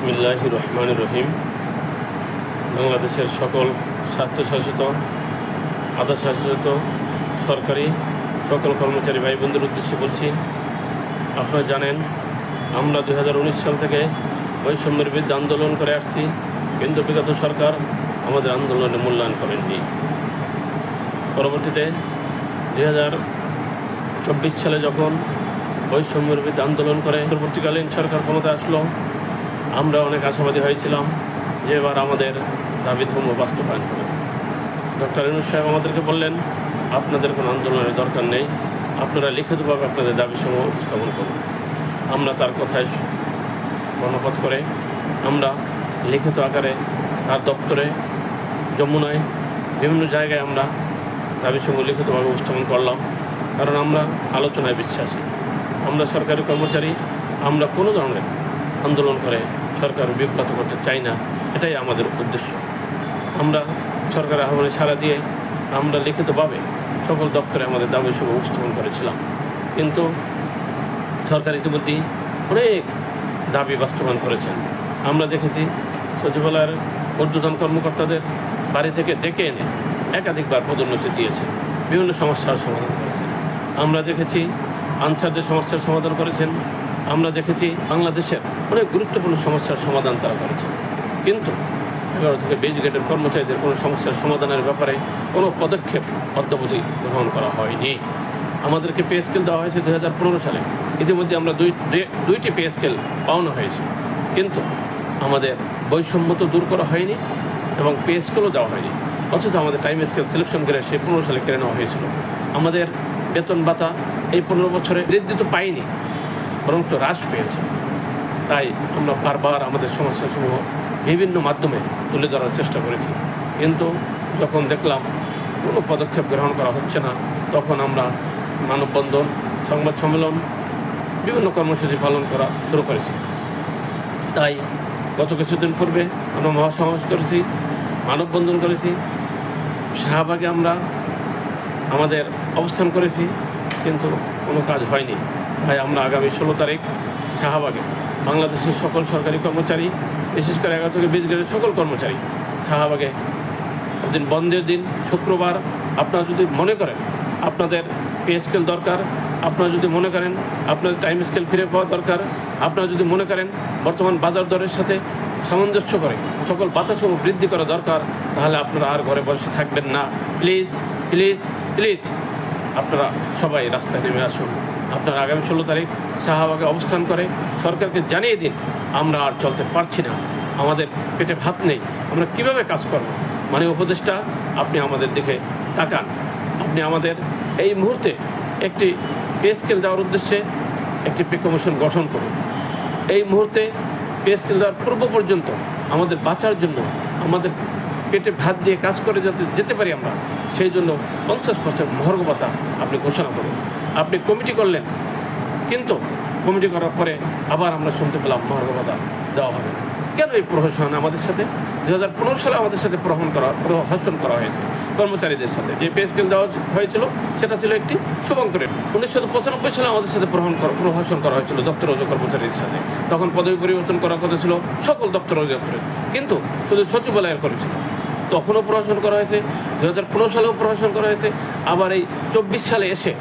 বিসমিল্লাহ রহমান রহিম। বাংলাদেশের সকল স্বার্থশাসিত আধা শাসিত সরকারি সকল কর্মচারী ভাই বোনদের উদ্দেশ্যে বলছি, আপনারা জানেন, আমরা দু হাজার উনিশ সাল থেকে বৈষম্যের বিরুদ্ধে আন্দোলন করে আসছি। কিন্তু বিগত সরকার আমাদের আন্দোলনে মূল্যায়ন করেননি। পরবর্তীতে চব্বিশ সালে যখন বৈষম্যের বিরুদ্ধে আন্দোলন করে, পরবর্তীকালীন সরকার ক্ষমতা আসলো আমরা অনেক আশাবাদী হয়েছিলাম যে এবার আমাদের দাবি ধর্ম বাস্তবায়ন হবে। ডক্টর ইনুস সাহেব আমাদেরকে বললেন, আপনাদের কোনো আন্দোলনের দরকার নেই। আপনারা লিখিতভাবে আপনাদের দাবিসমূহ উপস্থাপন করুন। আমরা তার কথায় গণপথ করে, আমরা লিখিত আকারে তার দপ্তরে, যমুনায় বিভিন্ন জায়গায় আমরা দাবিসমূহ লিখিতভাবে উপস্থাপন করলাম। কারণ আমরা আলোচনায় বিশ্বাসী। আমরা সরকারি কর্মচারী, আমরা কোনো ধরনের আন্দোলন করে সরকার বিব্রত করতে চাই না, এটাই আমাদের উদ্দেশ্য। আমরা সরকারের আহ্বানে সাড়া দিয়ে আমরা লিখিতভাবে সকল দপ্তরে আমাদের দাবি সব উপস্থাপন করেছিলাম। কিন্তু সরকার ইতিমধ্যে অনেক দাবি বাস্তবায়ন করেছেন। আমরা দেখেছি সচিবালয়ের ঊর্ধ্বতন কর্মকর্তাদের বাড়ি থেকে ডেকে এনে একাধিকবার পদোন্নতি দিয়েছে, বিভিন্ন সমস্যার সমাধান করেছেন আমরা দেখেছি আনসারদের সমস্যার সমাধান করেছেন আমরা দেখেছি বাংলাদেশের অনেক গুরুত্বপূর্ণ সমস্যার সমাধান তারা করেছে। কিন্তু এগারো থেকে বিশ গ্রেডের কর্মচারীদের কোনো সমস্যার সমাধানের ব্যাপারে কোনো পদক্ষেপ অদ্যাবধি গ্রহণ করা হয়নি। আমাদেরকে পে স্কেল দেওয়া হয়েছে দু হাজার পনেরো সালে। ইতিমধ্যে আমরা দুই, দুই- দুইটি পে স্কেল পাওয়ানো হয়েছে। কিন্তু আমাদের বৈষম্য তো দূর করা হয়নি এবং পে স্কেলও দেওয়া হয়নি। অথচ আমাদের টাইম স্কেল সিলেকশন করে সেই পনেরো সালে কেড়ে নেওয়া হয়েছিল। আমাদের বেতন ভাতা এই পনেরো বছরে বৃদ্ধি তো পাইনি বরং তো হ্রাস পেয়েছে। তাই আমরা বারবার আমাদের সমস্যাসমূহ বিভিন্ন মাধ্যমে তুলে ধরার চেষ্টা করেছি। কিন্তু যখন দেখলাম কোনো পদক্ষেপ গ্রহণ করা হচ্ছে না, তখন আমরা মানববন্ধন, সংবাদ সম্মেলন, বিভিন্ন কর্মসূচি পালন করা শুরু করেছি। তাই গত কিছুদিন পূর্বে আমরা মহাসমাবেশ করেছি, মানববন্ধন করেছি, শাহবাগে আমরা আমাদের অবস্থান করেছি, কিন্তু কোনো কাজ হয়নি। তাই আমরা আগামী ষোলো তারিখ শাহবাগে বাংলাদেশের সকল সরকারি কর্মচারী, বিশেষ করে এগারো থেকে বিশ গ্রেডের সকল কর্মচারী শাহবাগে। দিন বন্ধের দিন, শুক্রবার। আপনারা যদি মনে করেন আপনাদের পে স্কেল দরকার, আপনারা যদি মনে করেন আপনাদের টাইম স্কেল ফিরে পাওয়া দরকার, আপনারা যদি মনে করেন বর্তমান বাজার দরের সাথে সামঞ্জস্য করে সকল বাতাসমূহ বৃদ্ধি করা দরকার, তাহলে আপনারা আর ঘরে বসে থাকবেন না। Please please please. আপনারা সবাই রাস্তায় নেমে আসুন। আপনারা আগামী ষোলো তারিখ শাহবাগে অবস্থান করে সরকারকে জানিয়ে দিন, আমরা আর চলতে পারছি না। আমাদের পেটে ভাত নেই, আমরা কীভাবে কাজ করব? মানে উপদেষ্টা, আপনি আমাদের দিকে তাকান। আপনি আমাদের এই মুহূর্তে একটি পে স্কেল দেওয়ার উদ্দেশ্যে একটি পে কমিশন গঠন করুন। এই মুহূর্তে পে স্কেল দেওয়ার পূর্ব পর্যন্ত আমাদের বাঁচার জন্য, আমাদের পেটে ভাত দিয়ে কাজ করে যাতে যেতে পারি আমরা, সেই জন্য পঞ্চাশ পার্সেন্ট মহর্গ আপনি ঘোষণা করুন। আপনি কমিটি করলেন। কিন্তু কমিটি করার পরে আবার আমরা শুনতে পেলাম মহর্গ ভাতা দেওয়া হবে। কেন এই প্রহসন আমাদের সাথে? দু হাজার পনেরো সালে আমাদের সাথে প্রহন করা, প্রহসন করা হয়েছে কর্মচারীদের সাথে। যে পে স্কেল দেওয়া হয়েছিল, সেটা ছিল একটি শুভঙ্করের উনিশশো পঁচানব্বই সালে আমাদের সাথে প্রহন করা, প্রহসন করা হয়েছিল দপ্তর অজ কর্মচারীদের সাথে। তখন পদবি পরিবর্তন করার কথা ছিল সকল অধিদপ্তরের কিন্তু শুধু সচিবালয়ের করেছিল তখনও প্রহসন করা হয়েছে। দু হাজার পনেরো সালেও প্রহসন করা হয়েছে। আবার এই চব্বিশ সালে এসে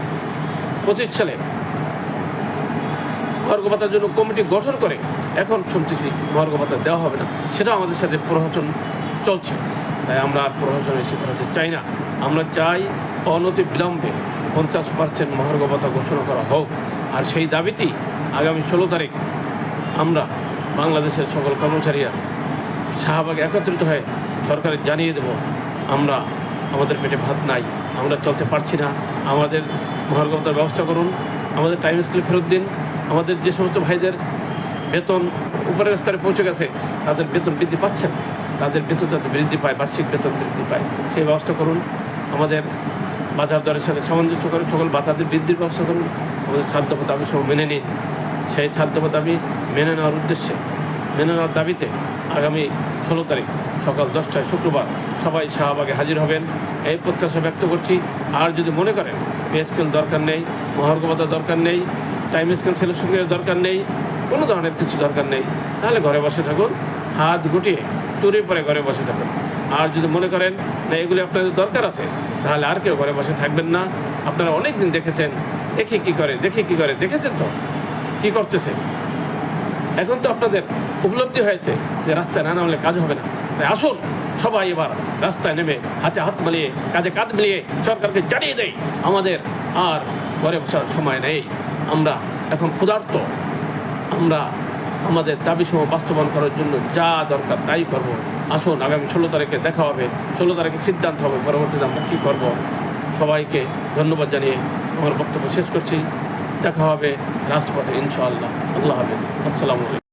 পঁচিশ সালে ভাতার জন্য কমিটি গঠন করে এখন শুনতেছি ভাতা দেওয়া হবে না। সেটাও আমাদের সাথে প্রহসন চলছে। তাই আমরা আর প্রহসনের শিকার হতে চাই না। আমরা চাই অনতি বিলম্বে পঞ্চাশ পার্সেন্ট ভাতা ঘোষণা করা হোক। আর সেই দাবিটি আগামী ষোলো তারিখ আমরা বাংলাদেশের সকল কর্মচারীরা শাহবাগে একত্রিত হয়ে সরকারে জানিয়ে দেব, আমরা, আমাদের পেটে ভাত নাই, আমরা চলতে পারছি না। আমাদের মহার্গতার ব্যবস্থা করুন। আমাদের টাইম স্কেল ফেরত দিন। আমাদের যে সমস্ত ভাইদের বেতন উপরের স্তরে পৌঁছে গেছে, তাদের বেতন বৃদ্ধি পাচ্ছে তাদের বেতন যাতে বৃদ্ধি পায়, বার্ষিক বেতন বৃদ্ধি পায়, সেই ব্যবস্থা করুন। আমাদের বাজার দরের সাথে সামঞ্জস্য করে সকল বাতাদের বৃদ্ধির ব্যবস্থা করুন। আমাদের সাধ্য দাবি সব মেনে নিন। সেই সাধ্য দাবি মেনে নেওয়ার উদ্দেশ্যে, মেনে নেওয়ার দাবিতে আগামী ষোলো তারিখ সকাল দশটায় শুক্রবার সবাই শাহবাগে হাজির হবেন। এই প্রত্যাশা ব্যক্ত করছি। আর যদি মনে করেন পে স্কেল দরকার নেই মহার্ঘ ভাতা দরকার নেই, টাইম স্কেল সিলেকশনের দরকার নেই, কোনো ধরনের কিছু দরকার নেই, তাহলে ঘরে বসে থাকুন, হাত গুটিয়ে চুরি পরে ঘরে বসে থাকুন। আর যদি মনে করেন, না, এগুলি আপনাদের দরকার আছে, তাহলে আর কেউ ঘরে বসে থাকবেন না। আপনারা অনেক দিন দেখেছেন, দেখি কি করে, দেখি কি করে, দেখেছেন তো? কি করতেছে? এখন তো আপনাদের উপলব্ধি হয়েছে যে রাস্তায় না নামলে কাজ হবে না। তাই আসুন সবাই এবার রাস্তায় নেমে হাতে হাত মিলিয়ে, কাঁধে কাঁধ মিলিয়ে সরকারকে জানিয়ে দেয় আমাদের আর ঘরে বসার সময় নেই। আমরা এখন ক্ষুধার্ত। আমরা আমাদের দাবি সমূহ বাস্তবায়ন করার জন্য যা দরকার তাই করব। আসুন, আগামী ষোলো তারিখে দেখা হবে। ষোলো তারিখে সিদ্ধান্ত হবে, পরবর্তীতে আমরা কী করব। সবাইকে ধন্যবাদ জানিয়ে আমার বক্তব্য শেষ করছি। দেখা হবে রাজপথে, ইনশাআল্লাহ। আল্লাহ হাফেজ। আসসালামু